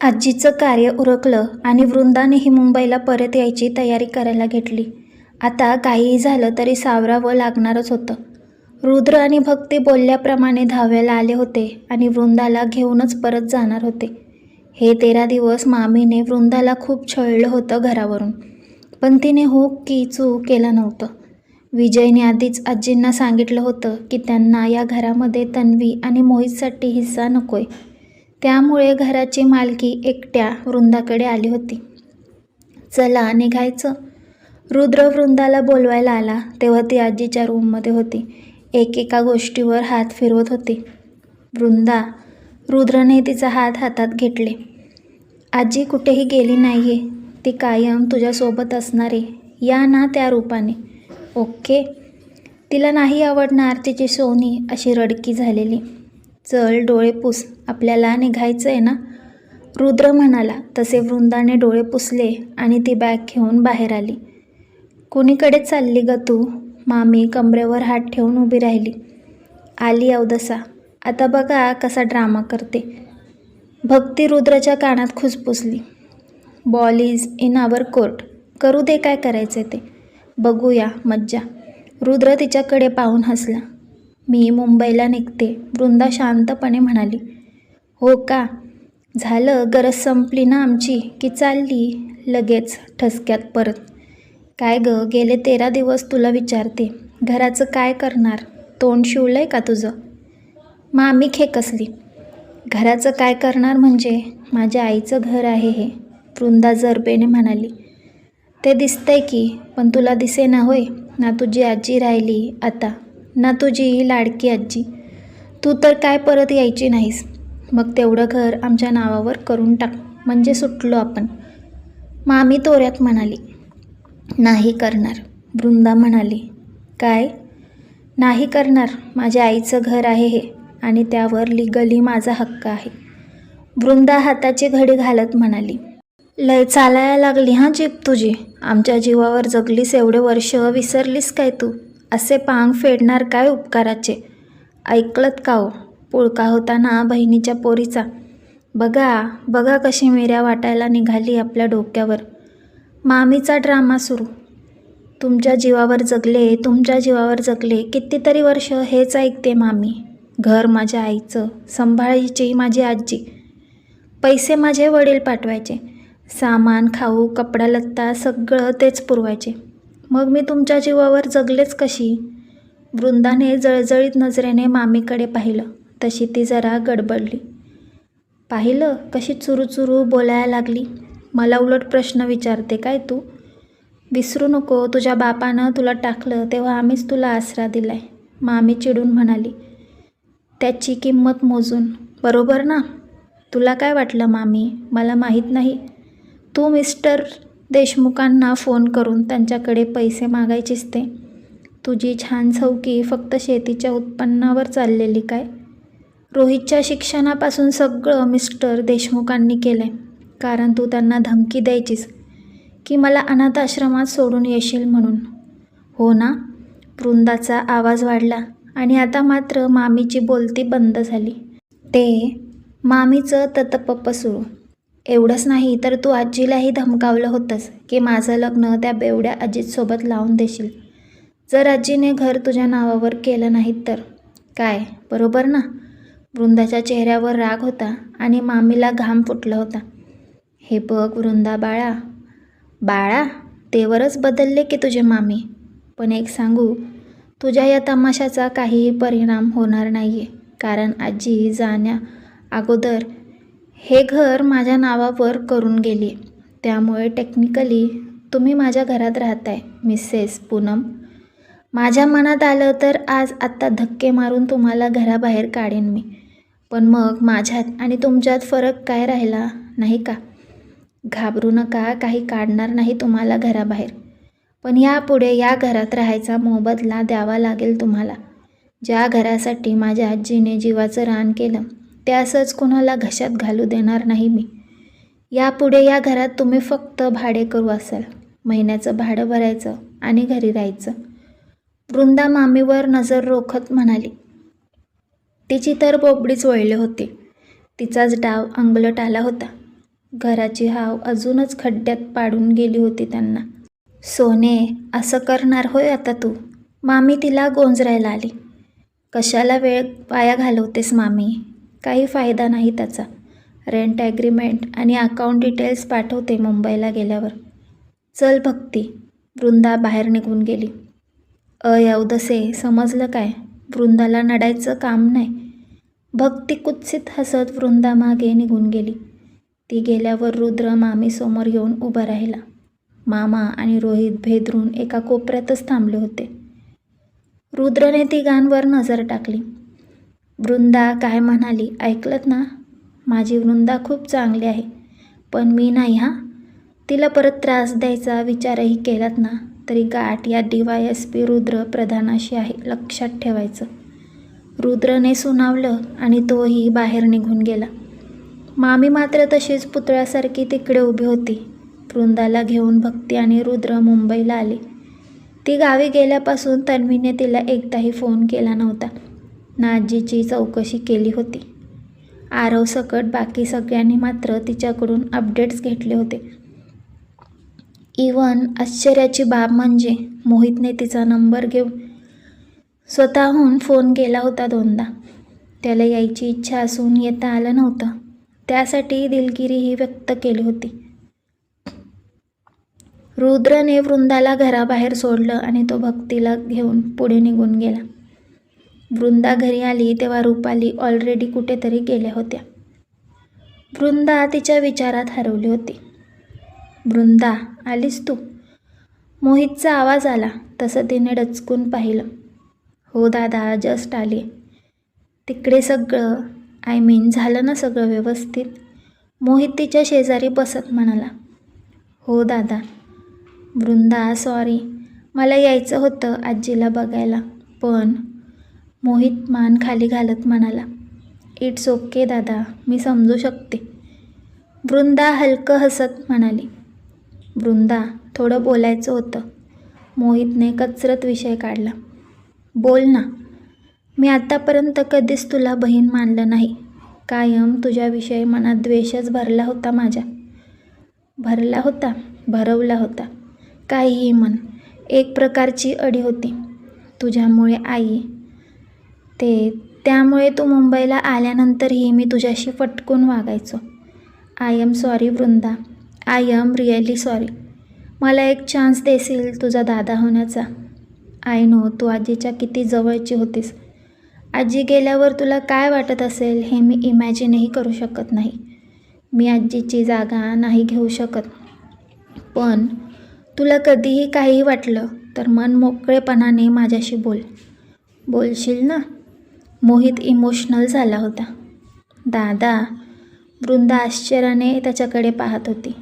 आजीचं कार्य उरकलं आणि वृंदानेही मुंबईला परत यायची तयारी करायला घेतली. आता काहीही झालं तरी सावरावं लागणारच होतं. रुद्र आणि भक्ती बोलल्याप्रमाणे धाव्याला आले होते आणि वृंदाला घेऊनच परत जाणार होते. हे तेरा दिवस मामीने वृंदाला खूप छळलं होतं घरावरून पण तिने हो की चू केलं नव्हतं. विजयने आधीच आजींना सांगितलं होतं की त्यांना या घरामध्ये तन्वी आणि मोहितसाठी हिस्सा नकोय. त्यामुळे घराची मालकी एकट्या वृंदाकडे आली होती. चला निघायचं. रुद्र वृंदाला बोलवायला आला तेव्हा ती आजीच्या रूममध्ये होती. एकेका गोष्टीवर हात फिरवत होती. वृंदा रुद्रने तिचा हात हातात घेतले. आजी कुठेही गेली नाही आहे ती कायम तुझ्यासोबत असणार. आहे या ना त्या रूपाने. ओके. तिला नाही आवडणार तिची सोनी अशी रडकी झालेली. चल डोळे पुस आपल्याला निघायचं आहे ना? रुद्र म्हणाला तसे वृंदाने डोळे पुसले आणि ती बॅग घेऊन बाहेर आली. कुणीकडे चालली ग तू? मामी कमरेवर हात ठेवून उभी राहिली. आली अवदसा. आता बघा कसा ड्रामा करते. भक्ती रुद्राच्या कानात खुसपुसली ball is in our court. करू दे काय करायचे ते. बघूया मज्जा. रुद्र तिच्याकडे पाहून हसला. मी मुंबईला निघते वृंदा शांतपणे म्हणाली. हो का? झालं गरज संपली ना आमची की चालली लगेच ठसक्यात परत. काय ग गेले तेरा दिवस तुला विचारते. घराचं काय करणार? तोंड शिवलं आहे का तुझं? मामी खेकसली. घराचं काय करणार म्हणजे? माझ्या आईचं घर आहे हे वृंदा जरबेने म्हणाली. ते दिसतंय की पण तुला दिसे ना होय? ना तुझी आजी राहिली आता. ना तुझी लाडकी आजी. तू तर काय परत यायची नाहीस. मग तेवढं घर आमच्या नावावर करून टाक. म्हणजे सुटलो आपण. मामी तोऱ्यात म्हणाली नाही करणार. वृंदा म्हणाली काय? नाही करणार. माझ्या आईचं घर आहे हे आणि त्यावर लिगली माझा हक्क आहे. वृंदा हाताची घडी घालत म्हणाली लय चालायला लागली हां जीप तुझी. आमच्या जीवावर जगलीस एवढे वर्ष विसरलीस काय तू? असे पांग फेडणार काय उपकाराचे? ऐकलत का हो? पुळका होता ना बहिणीच्या पोरीचा. बघा बघा कशी मिऱ्या वाटायला निघाली आपल्या डोक्यावर. मामीचा ड्रामा सुरू. तुमच्या जीवावर जगले तुमच्या जीवावर जगले कितीतरी वर्ष हेच ऐकते मामी. घर माझ्या आईचं सांभाळायची माझी आजी. पैसे माझे वडील पाठवायचे. सामान खाऊ कपडा लत्ता सगळं तेच पुरवायचे. मग मी तुमच्या जीवावर जगलेच कशी? वृंदाने जळजळीत नजरेने मामीकडे पाहिलं. तशी ती जरा गडबडली. पाहिलं कशी चुरू बोलायला लागली. मला उलट प्रश्न विचारते काय तू? विसरू नको तुझ्या बापानं तुला टाकलं तेव्हा आम्हीच तुला आसरा दिलाय. मामी चिडून म्हणाली त्याची किंमत मोजून. बरोबर ना? तुला काय वाटलं मामी? मला माहीत नाही. तू मिस्टर देशमुखांना फोन करून त्यांच्याकडे पैसे मागायचीच ते. तुझी छान चौकी फक्त शेतीच्या उत्पन्नावर चाललेली काय? रोहितच्या शिक्षणापासून सगळं मिस्टर देशमुखांनी केलं आहे कारण तू त्यांना धमकी द्यायचीस की मला अनाथ आश्रमात सोडून येशील म्हणून. हो ना? वृंदाचा आवाज वाढला आणि आता मात्र मामीची बोलती बंद झाली. ते मामीचं ततपप सुरू एवढंच नाही तर तू आजीलाही धमकावलं होतंस की माझं लग्न त्या बेवड्या आजीसोबत लावून देशील. जर आजीने घर तुझ्या नावावर केलं नाही तर? काय? बरोबर ना? वृंदाच्या चेहऱ्यावर राग होता आणि मामीला घाम फुटला होता. हे बघ वृंदा बाळा. बाळा तेवरच बदलले की तुझे मामी. पण एक सांगू तुझ्या या तमाशाचा काहीही परिणाम होणार नाही आहे कारण आजी जाण्या अगोदर हे घर माझ्या नावावर करून गेली. त्यामुळे टेक्निकली तुम्ही माझ्या घरात राहताय मिसेस पूनम. माझ्या मनात आलं तर आज आत्ता धक्के मारून तुम्हाला घराबाहेर काढेन मी. पण मग माझ्यात आणि तुमच्यात फरक काय राहिला नाही का? घाबरू नका काही काढणार नाही तुम्हाला घराबाहेर. पण यापुढे या घरात राहायचा मोबदला द्यावा लागेल तुम्हाला. ज्या घरासाठी माझ्या आजीने जीवाचं रान केलं ते असंच कुणाला घशात घालू देणार नाही मी. यापुढे या घरात तुम्ही फक्त भाडे करू असाल. महिन्याचं भाडं भरायचं आणि घरी राहायचं. वृंदा मामीवर नजर रोखत म्हणाली. तिची तर बोबडीच वळले होते. तिचाच डाव अंगलट आला होता. घराची हाव अजूनच खड्ड्यात पाडून गेली होती त्यांना. सोने असं करणार होय आता तू? मामी तिला गोंजरायला आली. कशाला वेळ पाया घालवतेस मामी? काही फायदा नाही त्याचा. रेंट ॲग्रीमेंट आणि अकाउंट डिटेल्स पाठवते मुंबईला गेल्यावर. चल भक्ती वृंदा बाहेर निघून गेली. अयवदसे समजलं काय? वृंदाला नडायचं काम नाही. भक्ती कुत्सित हसत वृंदा मागे निघून गेली. ती गेल्यावर रुद्र मामीसमोर येऊन उभा राहिला. मामा आणि रोहित भेदरून एका कोपऱ्यातच थांबले होते. रुद्रने तिघांवर नजर टाकली. वृंदा काय म्हणाली ऐकलत ना? माझी वृंदा खूप चांगली आहे. पण मी नाही हां? तिला परत त्रास द्यायचा विचारही केलात ना? तरी गाठ या D Y S P Rudra प्रधानाशी आहे लक्षात ठेवायचं. रुद्रने सुनावलं आणि तोही बाहेर निघून गेला. मामी मात्र तशीच पुतळ्यासारखी तिकडे उभी होती. वृंदाला घेऊन भक्ती आणि रुद्र मुंबईला आले. ती गावी गेल्यापासून तन्वीने तिला एकदाही फोन केला नव्हता. ना आजीची चौकशी केली होती. आरव सकट बाकी सगळ्यांनी मात्र तिच्याकडून अपडेट्स घेतले होते. इवन आश्चर्याची बाब म्हणजे मोहितने तिचा नंबर घेऊन स्वतःहून फोन केला होता दोनदा. त्याला यायची इच्छा असून येता आलं नव्हतं. त्यासाठी दिलगिरीही व्यक्त केली होती. रुद्रने वृंदाला घराबाहेर सोडलं आणि तो भक्तीला घेऊन पुढे निघून गेला. वृंदा घरी आली तेव्हा रुपाली ऑलरेडी कुठेतरी गेल्या होत्या. वृंदा तिच्या विचारात हरवली होती. वृंदा आलीस तू? मोहितचा आवाज आला तसं तिने डचकून पाहिलं. हो दादा जस्ट आली. तिकडे सगळं आय मीन झालं ना सगळं व्यवस्थित? मोहित तिच्या शेजारी बसत म्हणाला. हो दादा. वृंदा सॉरी मला यायचं होतं आजीला बघायला पण मोहित मान खाली घालत म्हणाला इट्स ओके दादा मी समजू शकते. वृंदा हलकं हसत म्हणाली वृंदा थोडं बोलायचं होतं. मोहितने कचरत विषय काढला बोल ना मी आत्तापर्यंत कधीच तुला बहीण मानलं नाही. कायम तुझ्याविषयी मनात द्वेषच भरला होता माझ्या. भरला होता भरवला होता. काहीही म्हण एक प्रकारची अडी होती. तुझ्यामुळे आई ते. त्यामुळे तू मुंबईला आल्यानंतरही मी तुझ्याशी फटकून वागायचो. I am sorry Vrinda. I am really sorry मला एक चान्स देशील तुझा दादा होण्याचा? आय नो तू आजीच्या किती जवळची होतीस. आजी गेल्यावर तुला काय वाटत असेल हे मी इमॅजिनही करू शकत नाही. मी आजीची जागा नाही घेऊ शकत. पण तुला कधीही काहीही वाटलं तर मन मोकळेपणाने माझ्याशी बोल. बोलशील ना? मोहित इमोशनल झाला होता. दादा वृंदा आश्चर्याने त्याच्याकडे पाहत होती.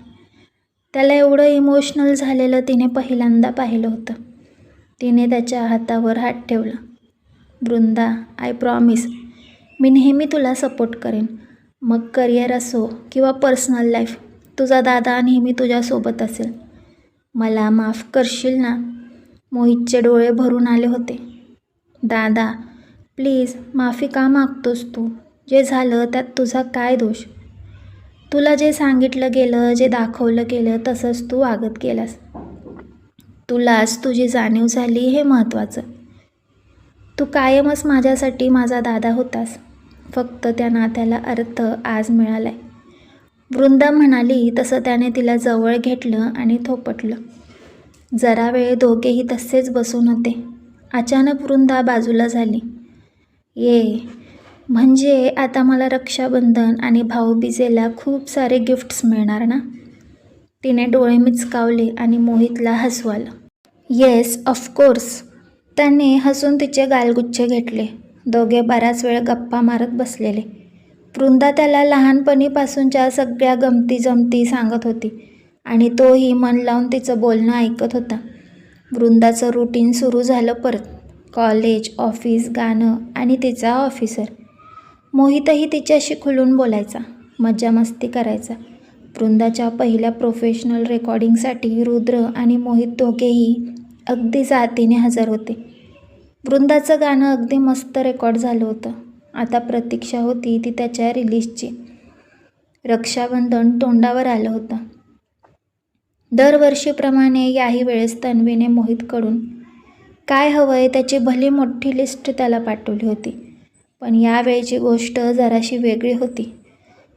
त्याला एवढं इमोशनल झालेलं तिने पहिल्यांदा पाहिलं होतं. तिने त्याच्या हातावर हात ठेवला. वृंदा आय प्रॉमिस मी नेहमी तुला सपोर्ट करेन. मग करिअर असो किंवा पर्सनल लाईफ तुझा दादा नेहमी तुझ्यासोबत असेल. मला माफ करशील ना? मोहितचे डोळे भरून आले होते. दादा प्लीज माफी का मागतोस तू? जे झालं त्यात तुझा काय दोष? तुला जे सांगितलं गेलं जे दाखवलं गेलं तसंच तू वागत गेलास. तुलाच तुझी जाणीव झाली हे महत्त्वाचं. तू कायमच माझ्यासाठी माझा दादा होतास. फक्त त्या नात्याला अर्थ आज मिळाला आहे वृंदा म्हणाली तसं त्याने तिला जवळ घेतलं आणि थोपटलं. जरा वेळ दोघेही तसेच बसून होते. अचानक वृंदा बाजूला झाली. ये. म्हणजे आता मला रक्षाबंधन आणि भाऊबीजेला खूप सारे गिफ्ट्स मिळणार ना? तिने डोळे मिचकावले आणि मोहितला हसवालं. येस ऑफकोर्स त्याने हसून तिचे गालगुच्छ घेतले. दोघे बराच वेळ गप्पा मारत बसलेले. वृंदा त्याला लहानपणीपासूनच्या सगळ्या गमती जमती सांगत होती आणि तोही मन लावून तिचं बोलणं ऐकत होता. वृंदाचं रुटीन सुरू झालं परत. कॉलेज ऑफिस गाणं आणि तिचा ऑफिसर. मोहितही तिच्याशी खुलून बोलायचा मज्जा मस्ती करायचा. वृंदाच्या पहिल्या प्रोफेशनल रेकॉर्डिंगसाठी रुद्र आणि मोहित दोघेही अगदी जातीने हजर होते. वृंदाचं गाणं अगदी मस्त रेकॉर्ड झालं होतं. आता प्रतीक्षा होती ती त्याच्या रिलीजची रक्षाबंधन तोंडावर आलं होतं. दरवर्षीप्रमाणे याही वेळेस तन्वीने मोहितकडून काय हवं आहे त्याची भली मोठी लिस्ट त्याला पाठवली होती. पण यावेळची गोष्ट जराशी वेगळी होती.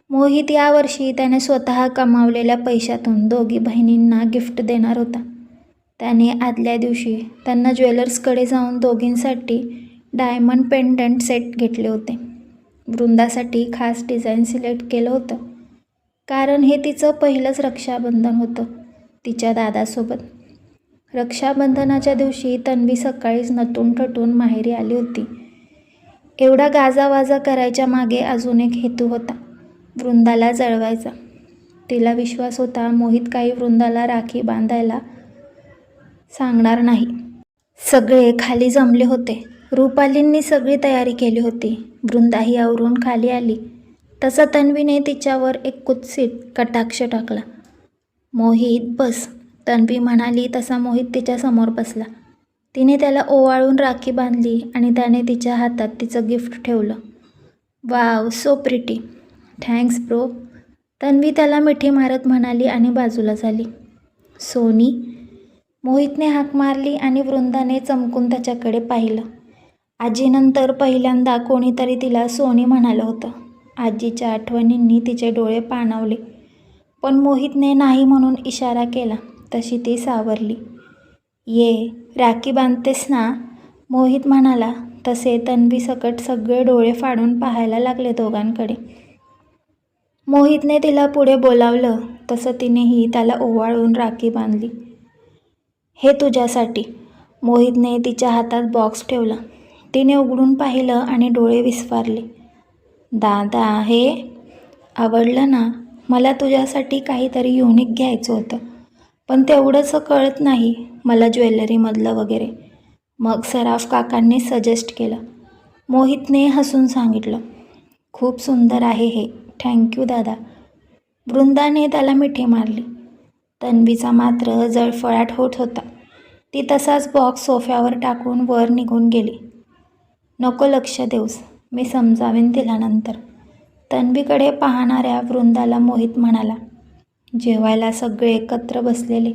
मोहित यावर्षी त्याने स्वतः कमावलेल्या पैशातून दोघी बहिणींना गिफ्ट देणार होता. त्याने आदल्या दिवशी त्यांना ज्वेलर्सकडे जाऊन दोघींसाठी डायमंड पेंडंट सेट घेतले होते. वृंदासाठी खास डिझाईन सिलेक्ट केलं होतं. कारण हे तिचं पहिलंच रक्षाबंधन होतं तिच्या दादासोबत. रक्षाबंधनाच्या दिवशी तन्वी सकाळीच नटून ठटून माहेरी आली होती. एवढा गाजावाजा करायच्या मागे अजून एक हेतू होता वृंदाला जळवायचा. तिला विश्वास होता मोहित काही वृंदाला राखी बांधायला सांगणार नाही. सगळे खाली जमले होते. रुपालींनी सगळी तयारी केली होती. वृंदाही आवरून खाली आली. तसा तन्वीने तिच्यावर एक कुत्सित कटाक्ष टाकला. मोहित बस. तन्वी म्हणाली तसा मोहित तिच्यासमोर बसला. तिने त्याला ओवाळून राखी बांधली आणि त्याने तिच्या हातात तिचं गिफ्ट ठेवलं. Wow so pretty. Thanks bro. Tanvi त्याला मिठी मारत म्हणाली आणि बाजूला झाली. सोनी. मोहितने हाक मारली आणि वृंदाने चमकून त्याच्याकडे पाहिलं. आजीनंतर पहिल्यांदा कोणीतरी तिला सोनी म्हणालं होतं. आजीच्या आठवणींनी तिचे डोळे पाणावले. पण मोहितने नाही म्हणून इशारा केला. तशी ती सावरली. ये राखी बांधतेस ना? मोहित म्हणाला. तसे तन्वी सकट सगळे डोळे फाडून पाहायला लागले दोघांकडे. मोहितने तिला पुढे बोलावलं. तसं तिनेही त्याला ओवाळून राखी बांधली. हे तुझ्यासाठी. मोहितने तिच्या हातात बॉक्स ठेवला. तिने उघडून पाहिलं आणि डोळे विस्फारले दादा हे आवडलं ना? मला तुझ्यासाठी काहीतरी युनिक घ्यायचं होतं. पण तेवढंच कळत नाही मला ज्वेलरीमधलं वगैरे. मग सराफ काकांनी सजेस्ट केलं. मोहितने हसून सांगितलं खूप सुंदर आहे हे. थँक्यू दादा. वृंदाने त्याला मिठी मारली. तन्वीचा मात्र जळफळाट होत होता. ती तसाच बॉक्स सोफ्यावर टाकून वर निघून गेली. नको लक्ष देऊस मी समजावेन तिला नंतर. तन्वीकडे पाहणाऱ्या वृंदाला मोहित म्हणाला जेवायला सगळे एकत्र बसलेले.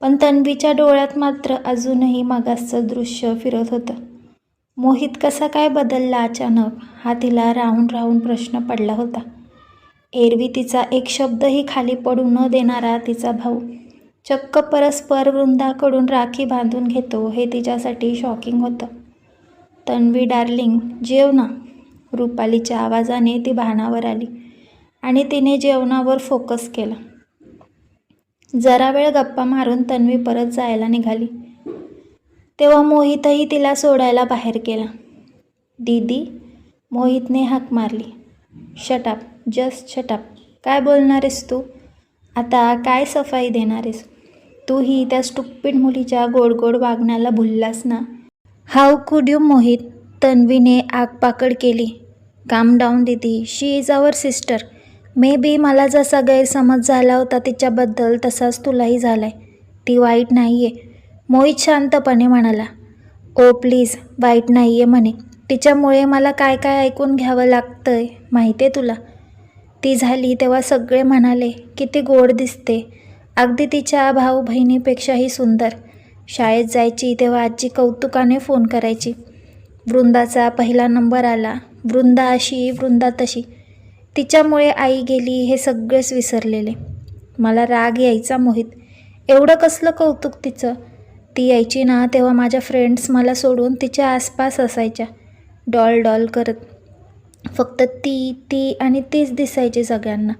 पण तन्वीच्या डोळ्यात मात्र अजूनही मागासचं दृश्य फिरत होतं. मोहित कसा काय बदलला अचानक हा तिला राहून राहून प्रश्न पडला होता. एरवी तिचा एक शब्दही खाली पडू न देणारा तिचा भाऊ चक्क परस्पर वृंदाकडून राखी बांधून घेतो हे तिच्यासाठी शॉकिंग होतं. तन्वी डार्लिंग जेव ना. रुपालीच्या आवाजाने ती भानावर आली. आणि तिने जेवणावर फोकस केला. जरा वेळ गप्पा मारून तन्वी परत जायला निघाली. तेव्हा मोहितही तिला सोडायला बाहेर गेला. दीदी मोहितने हाक मारली. शटाप जस्ट शटाप काय बोलणार आहेस तू? आता काय सफाई देणार आहेस तूही त्या स्टुपिड मुलीच्या गोड गोड वागण्याला भुललास ना? हाऊ कुड यू मोहित तन्वीने आगपाकड केली. काम डाऊन दिदी. शी is our sister may be मला जसा गैरसमज झाला होता तिच्याबद्दल तसाच तुलाही झालाय. ती वाईट नाही आहे मोहित शांतपणे म्हणाला. ओ प्लीज वाईट नाही आहे म्हणे. तिच्यामुळे मला काय काय ऐकून घ्यावं लागतं आहे माहिती आहे तुला? ती झाली तेव्हा सगळे म्हणाले किती गोड दिसते. अगदी तिच्या भाऊ बहिणीपेक्षाही सुंदर. शाळेत जायची तेव्हा आजी कौतुकाने फोन करायची. वृंदाचा पहिला नंबर आला. वृंदा अशी वृंदा तशी. तिच्यामुळे आई गेली हे सगळेच विसरलेले. मला राग यायचा मोहित. एवढं कसलं कौतुक तिचं? ती यायची ना तेव्हा माझ्या फ्रेंड्स मला सोडून तिच्या आसपास असायच्या. डॉल डॉल करत. फक्त ती ती आणि तीच दिसायची सगळ्यांना.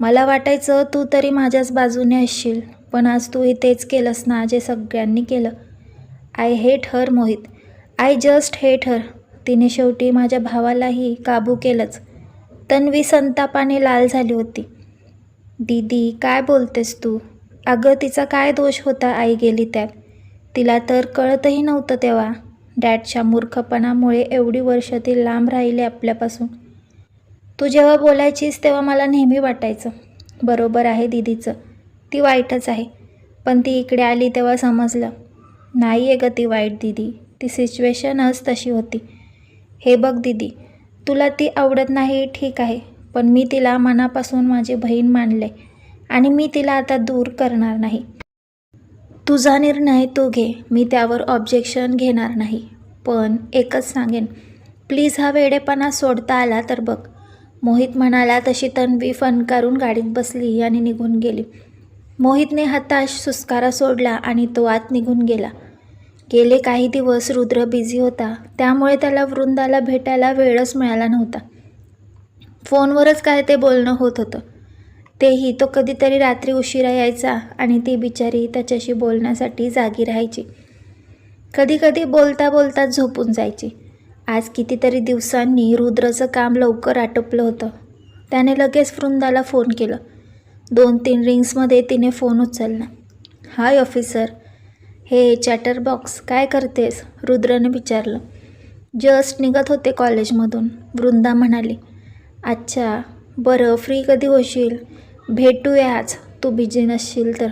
मला वाटायचं तू तरी माझ्याच बाजूने असशील पण आज तू तेच केलंस ना जे सगळ्यांनी केलं. I hate her Mohit. I just hate her तिने शेवटी माझ्या भावालाही काबू केलंच. तन्वी संतापाने लाल झाली होती. दीदी काय बोलतेस तू? अगं तिचा काय दोष होता? आई गेली त्यात. तिला तर कळतही नव्हतं तेव्हा. डॅडच्या मूर्खपणामुळे एवढी वर्ष ती लांब राहिली आपल्यापासून. तू जेव्हा बोलायचीस तेव्हा मला नेहमी वाटायचं. बरोबर आहे दीदीचं. ती वाईटच आहे. पण ती इकडे आली तेव्हा समजलं. नाही आहे ग ती वाईट दीदी. ती सिच्युएशनच तशी होती. हे बघ दीदी तुला ती आवडत नाही ठीक आहे. पण मी तिला मनापासून माझी बहीण मानले आणि मी तिला आता दूर करणार नाही. तुझा निर्णय तू घे. मी त्यावर ऑब्जेक्शन घेणार नाही. पण एकच सांगेन. प्लीज हा वेडेपणा सोडता आला तर बघ. मोहित म्हणाला तशी तन्वी फनकारून गाडीत बसली आणि निघून गेली. मोहितने हताश सुस्कारा सोडला आणि तो आत निघून गेला. गेले काही दिवस रुद्र बिझी होता. त्यामुळे त्याला वृंदाला भेटायला वेळच मिळाला नव्हता. फोनवरच काय ते बोलणं होत होतं. तेही तो कधीतरी रात्री उशिरा यायचा आणि ती बिचारी त्याच्याशी बोलण्यासाठी जागी राहायची. कधीकधी बोलता बोलता झोपून जायची. आज कितीतरी दिवसांनी रुद्रचं काम लवकर आटोपलं होतं. त्याने लगेच वृंदाला फोन केलं. दोन तीन रिंग्समध्ये तिने फोन उचलला. हाय ऑफिसर हे चॅटर बॉक्स काय करतेस? रुद्रने विचारलं. जस्ट निघत होते कॉलेजमधून वृंदा म्हणाली अच्छा बरं फ्री कधी होशील? भेटूया आज. तू बिझी नसशील तर.